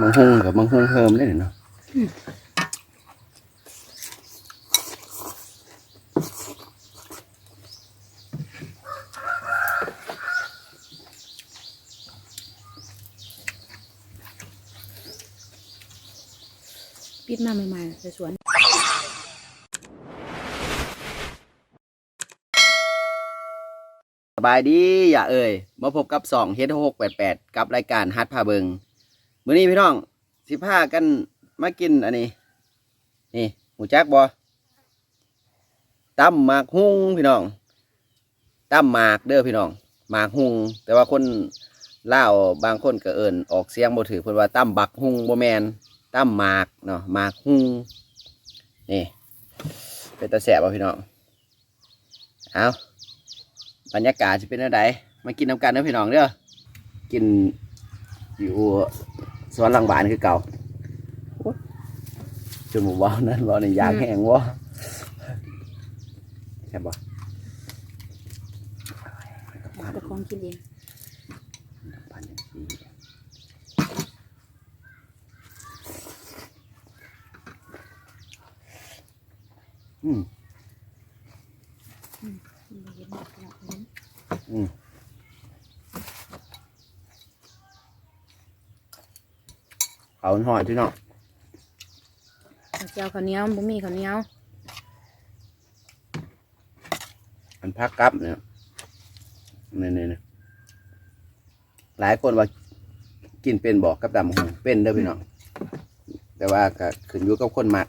มังฮงกับมังฮงเพิ่มได้เนาะปิดมาใหม่ๆในสวน บายดีอย่าเอ่ยมาพบกับสองเฮดหกแปดแปดกับรายการฮัทพาเบิงมื้อนี้พี่น้องสิพากันมากินอันนี้ นี่หมูจักบอตั้มหมากฮุ้งพี่น้องตั้มหมากเด้อพี่น้องหมากฮุ้งแต่ว่าคนล่าวบางคนก็เอินออกเสียงบ่ถือเพิ่นว่าตั้มบักฮุ้งบ่แมนตั้มหมากเนาะหมากฮุ้งนี่เป็นตาแสบบ่พี่น้องเอา บรรยากาศจะเป็นอะไรมากินน้ำกันเด้อพี่น้องเด้อกินอยู่สวนหลังบ้านคือเก่าจนหมู่บ้านนั้นบ่ในยางแห้งวะแค่บบ่แต่ของกินเองพันอย่างนี้อืมบ่เห็นด อกเนาะเห็นอืมเขาหอยที่เนาะข้าวเจียวข้าวเหนียวบ่มีข้าวเหนียวอันพักกับเนี่ยนี่นี่นี่หลายคนว่ากินเป็นบอกกับดำหงเป็นเด้อพี่น้องแต่ว่าก็ขึ้นอยู่กับคนมัก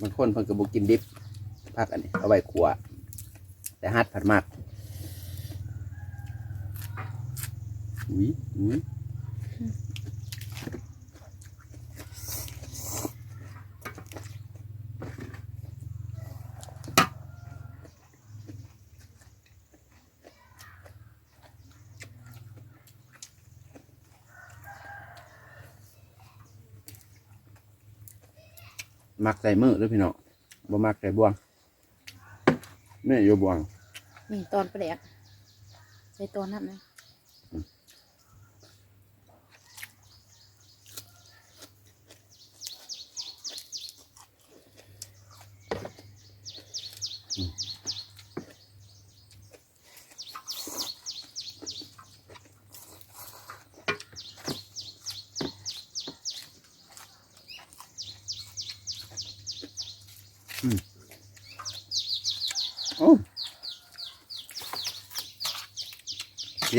บางคนเพิ่นก็บ่กินดิบพักอันนี้เอาไว้ขัว แต่ฮัดผัดมัก อุ้ยอุ้ยมักใส่มือเด้วยพี่น้องบ่มักใส่บวงนี่อยู่บวงนี่ตอนประแดกใส่ตอนนั้นนะโ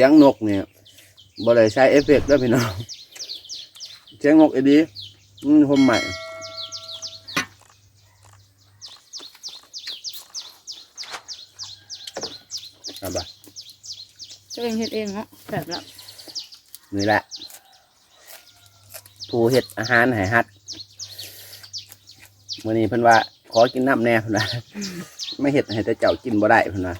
สียงนกเนี่ยบ่ได้ใช้เอฟเฟกต์เด้วยพี่น้องเสียงนกอีดีอืมผมใหม่เอาบ่ะตัวเองเฮ็ดเองเนาะแบบละนี่แหละ ผู้เฮ็ดอาหารให้ฮัดมื้อนี้เพิ่นว่า ขอกินน้ำแหน่เพิ่นว่าไม่เฮ็ดให้แต่เจ้ากินบ่ได้เพิ่นว่า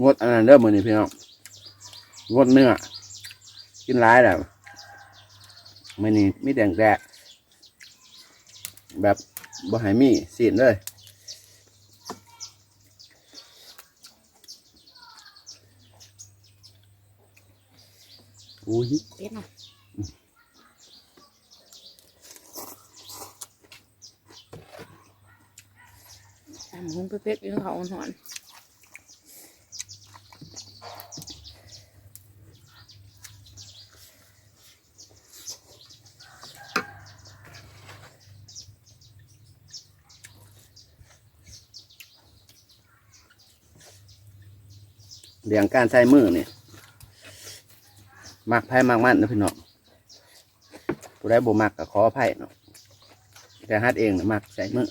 งดอันนั้นเด้อมือนี้พี่น้องงดเนื้อกินร้ายแล้วมือนี้มีแต่งแกะแบบบ่ให้มีสีนเลยอุ้ยเป็ดนาะตามหงเป็ดๆอยู่เขาหอน เรื่องการใช้มือเนี่ยมักไพ่มักมันนะพี่น้องผู้ใดบ่มักก็ขออภัยเนาะแต่ฮัดเองนะมักใส่มือ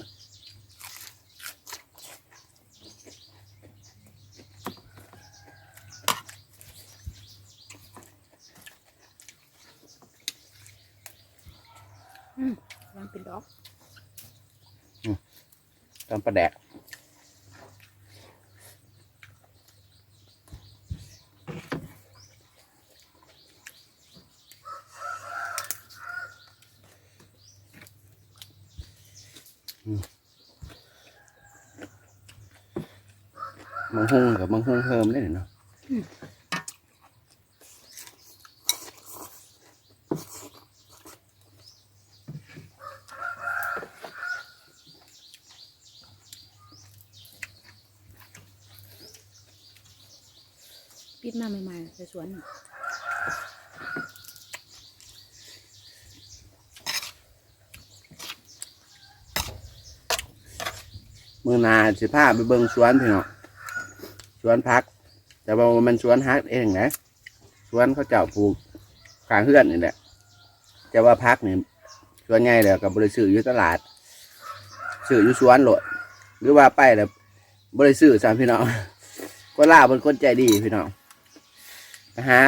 วางเป็นดอกตอนประแดก มังหุงกับมังหุงเฮิมได้เนาะปิดมาใหม่ๆใส่สวนน่ะ มือนาสิพาไปเบิ่งสวนพี่น้องสวนพัก แต่ว่ามันสวนฮักเองนะสวนเขาเจ้าปลูกขางเฮือนนี่แหละแต่ว่าพักนี่สวนใหญ่แล้วกับบริสื่ออยู่ตลาด สื่ออยู่สวนโหลด หรือว่าไปแล้วบริสื่อสามพี่น้องก็ล่าเป็นคนใจดีพี่น้องไปหา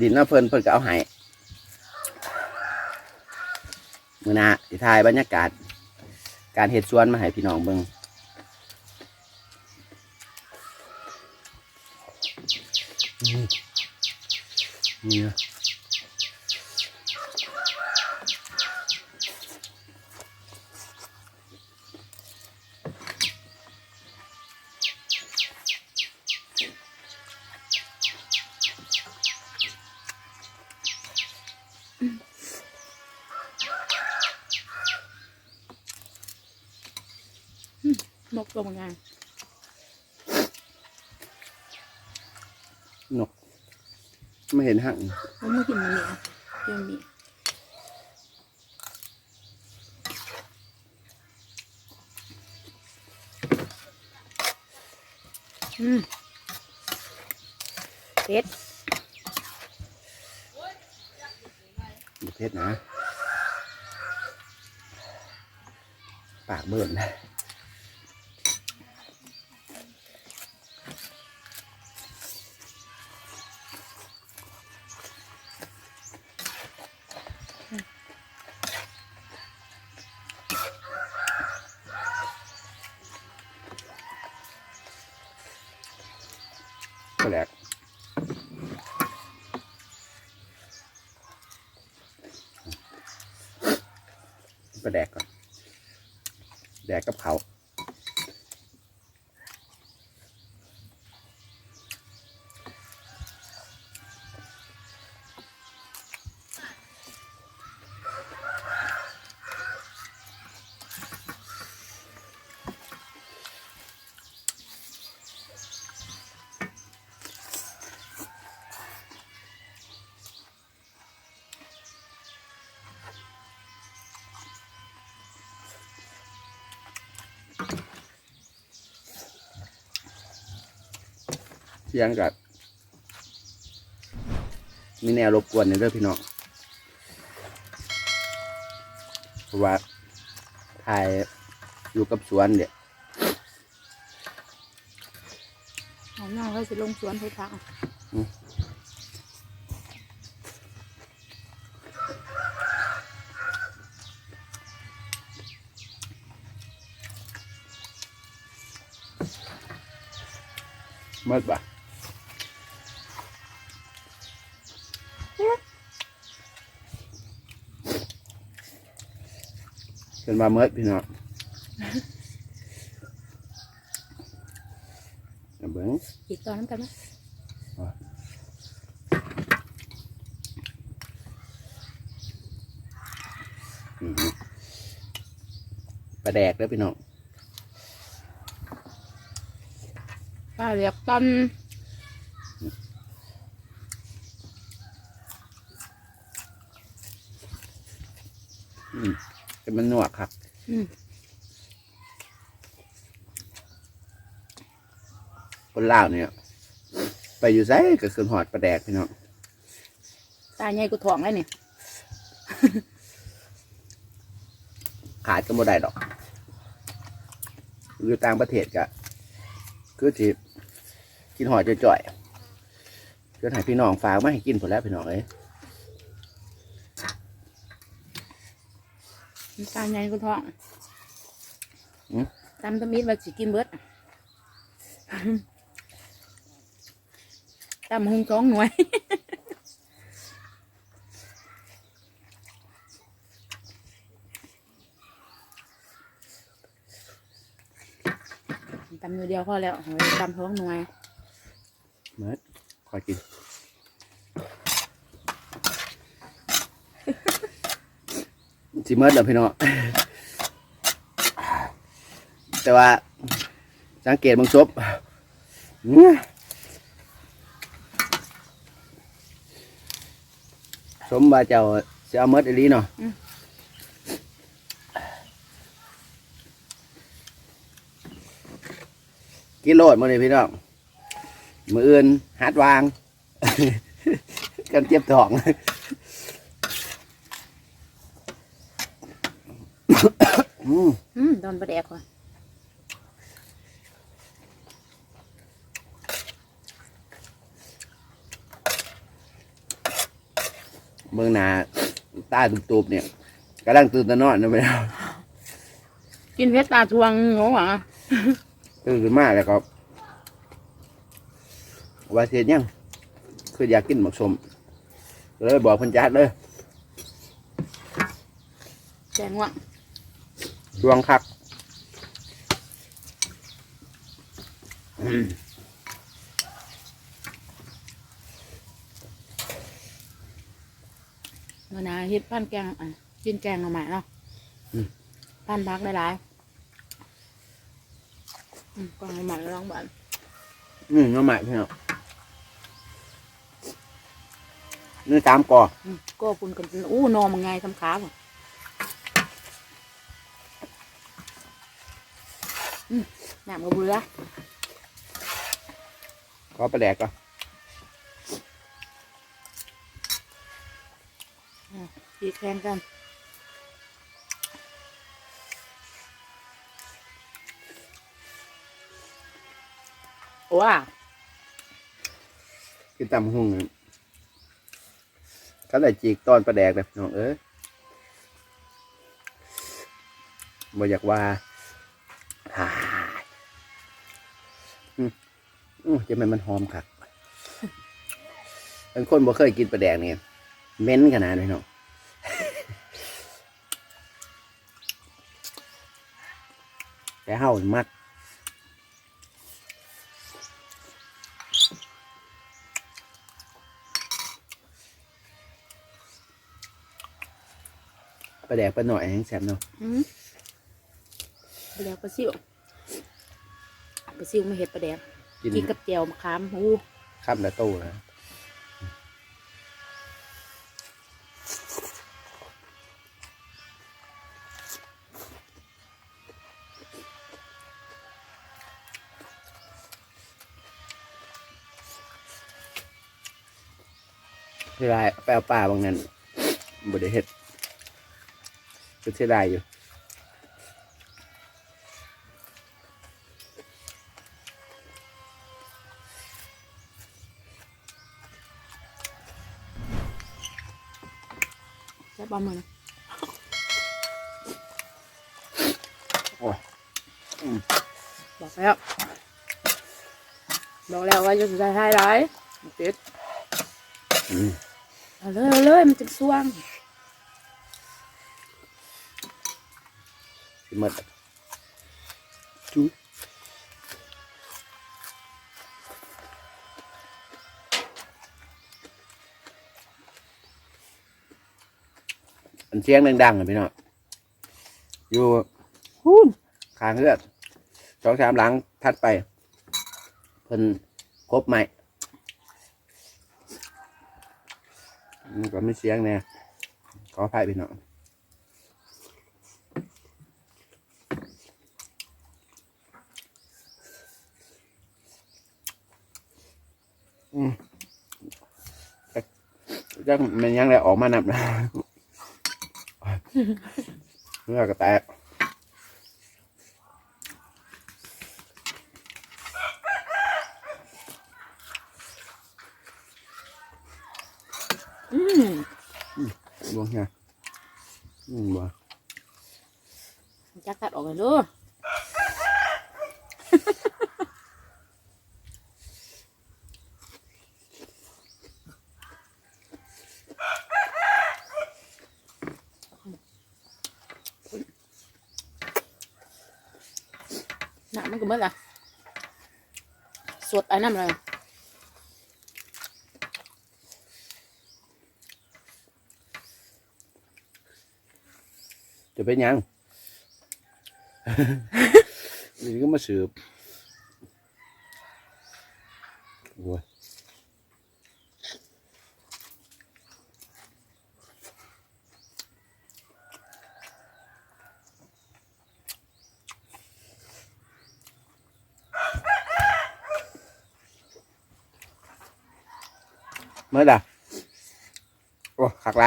ดินน้ำเพลินเพลินก็เอาให้มือนาสิทายบรรยากาศ การเฮ็ดสวนมาให้พี่น้องเบิ่งนี่นี่นะ นกตัวมันงานนกไม่เห็นหักมันไม่กินมันเหนียวเดี๋ยวมีอืมเผ็ดเพชรนะ ปากเบิ่นนะ ไปแดกก่อน แดกกับเขา เสียงกับมีแนวรบกวนในเรื่องพี่น้องเพราะว่าถ่ายอยู่กับสวนเนี่ยของน้องเขาสิลงสวนไปพักเมื่อป เป็นมาเมื่อพี่น้องเอาเบิ้งอีกตอนนั้นกันไหมอือหือปลาแดกแล้วพี่น้องป้าเรียกตัน อืมจะ มันหนวกครับอืมคนลาวเนี่ย ไปอยู่ไสก็คือหอดปลาแดกพี่น้องตาใหญ่กูถ่องเลยเนี่ยขาดก็บ่ได้ดอก อยู่ต่างประเทศก็คือที่กินหอยจ่อยๆจนให้พี่น้องฝากมาให้กินผลแล้วพี่น้องเอ้ย ตาใหญ่กูท้องอืม ตำตะมิดว่าสิกินเบิดตำหุงสองหน่วย ตำหน่วยเดียวพอแล้วโอ้ตำท้องหน่วย เมื่อคอยกิน สิเมื่อแล้วพี่น้องแต่ว่าสังเกตบางชบอื้อสมว่าเจ้าจะเอาเมื่ออีหลีเนาะกินโลดมาเลยพี่น้องมืออื่นหัดวาง กันเจ็บท้อง อืมอืมตอนประแดกว่ะเมืองหนาตาตุบๆเนี่ยกำลังตื่นตะนอนนะไม่เอากินเพชรตาทวงงงอะตื่นขึ้นมาแล้วก็ว่าเสียยังคืออยากกินหมักสมก็เลยบอกเพันจัดเลยแจงว่ะ ช่วงคักอืมเมื่อนาเฮ็ดพันแกงอะกินแกงเอาใหม่เนาะพันพักได้หลายอืมกองเอาใหม่ลองบ้านอืมน้ำใหม่พี่น้องนี่ตามก่ออืมก็คุณกันอู้นอมันไงทำขาบ่ อืมน้ำกระเบือขอประแดกก่อนอีกแทนกันว้ากินตำหุ่งนี่เขาเลยจีกตอนประแดกเลยพี่น้องเอ้ยบ่อยากว่าฮ่า อืมจะเป็นมันหอมคักเป็นคนบ่เคยกินปลาแดกนี่ยเม้นขนาดนี้เนาะแต่เฮามักปลาแดกปลาหน่อยแห้งแซ่บเนาะอืมไปแล้วปลาซิวปลาซิวไม่เห็ดปลาแดง กินกินกับแจ่วมะขามอู้ข้ามละตู้นะเสียดายแปลป่าบางนั้นบ่ได้เฮ็ดก็เสียดายอยู่ ใช่ปลาหมึกนะโอ้ยอืมบอกแล้วบอกแล้ว อืมเอาเลยเอาเลยมันจะสว่างสิหมดจุ๊อันเสียงดังๆเลยพี่น้องอยู่ฮู้นข้างเลือดสองสามหลังทัดไปเพิ่นครบใหม่มันก็ไม่เสียงแน่ขออภัยพี่น้องอืมจังมันยังไงออกมานับนะ เนื้อกระแตกอืมบวงไงอืมบ่จักตัดออกกันเด้อหนัก ก็เมื่อละสดอันนั้นเลยจะเป็นยัง นี่ก็มาสืบโอ้ย เมื่อใดโอ้ขักไร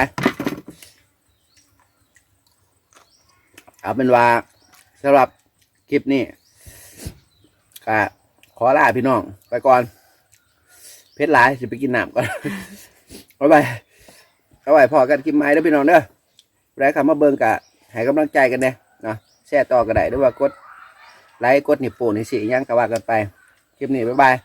เอาเป็นว่าสำหรับคลิปนี้ก็ขอลาพี่น้อง ไปก่อน เพชรหลายจะไปกินน้ำก่อนบ๊ายบายเอาไว้พอกันกินไม้แล้วพี่น้องเด้อไรคำมาเบิ่งกะให้กำลังใจกันเด้เนะแชร์ต่อก็ได้หรือว่ากดไลค์กดนี่ปูนี่สิอิหยังก็ว่ากันไป คลิปนี้บ๊ายบาย